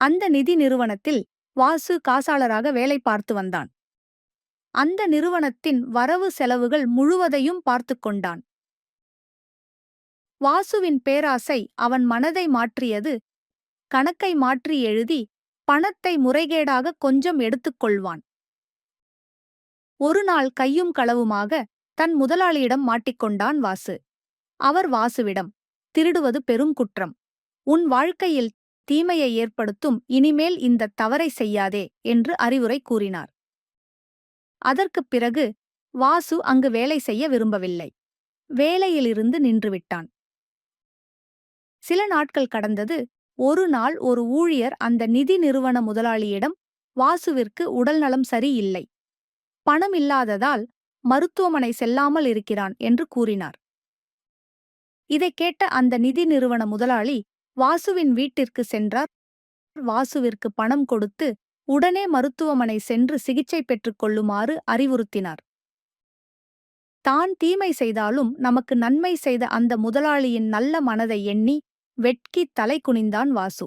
அந்த நிதி நிறுவனத்தில் வாசு காசாளராக வேலை பார்த்து வந்தான். அந்த நிறுவனத்தின் வரவு செலவுகள் முழுவதையும் பார்த்துக் கொண்டான். வாசுவின் பேராசை அவன் மனதை மாற்றியது. கணக்கை மாற்றி எழுதி பணத்தை முறைகேடாக கொஞ்சம் எடுத்துக்கொள்வான் ஒரு நாள் கையும் களவுமாக தன் முதலாளியிடம் மாட்டிக்கொண்டான் வாசு. அவர் வாசுவிடம் திருடுவது பெரும் குற்றம். உன் வாழ்க்கையில் தீமையை ஏற்படுத்தும் இனிமேல் இந்த தவறை செய்யாதே என்று அறிவுரை கூறினார். அதற்குப் பிறகு வாசு அங்கு வேலை செய்ய விரும்பவில்லை. வேலையிலிருந்து நின்றுவிட்டான். சில நாட்கள் கடந்தது ஒரு நாள் ஒரு ஊழியர் அந்த நிதி நிறுவன முதலாளியிடம் வாசுவிற்கு உடல்நலம் சரியில்லை. பணம் இல்லாததால் மருத்துவமனை செல்லாமல் இருக்கிறான் என்று கூறினார். இதைக் கேட்ட அந்த நிதி நிறுவன முதலாளி வாசுவின் வீட்டிற்கு சென்றார். வாசுவிற்கு பணம் கொடுத்து உடனே மருத்துவமனை சென்று சிகிச்சை பெற்றுக் கொள்ளுமாறு அறிவுறுத்தினார். தான் தீமை செய்தாலும் நமக்கு நன்மை செய்த அந்த முதலாளியின் நல்ல மனதை எண்ணி வெட்கி தலை குனிந்தான் வாசு.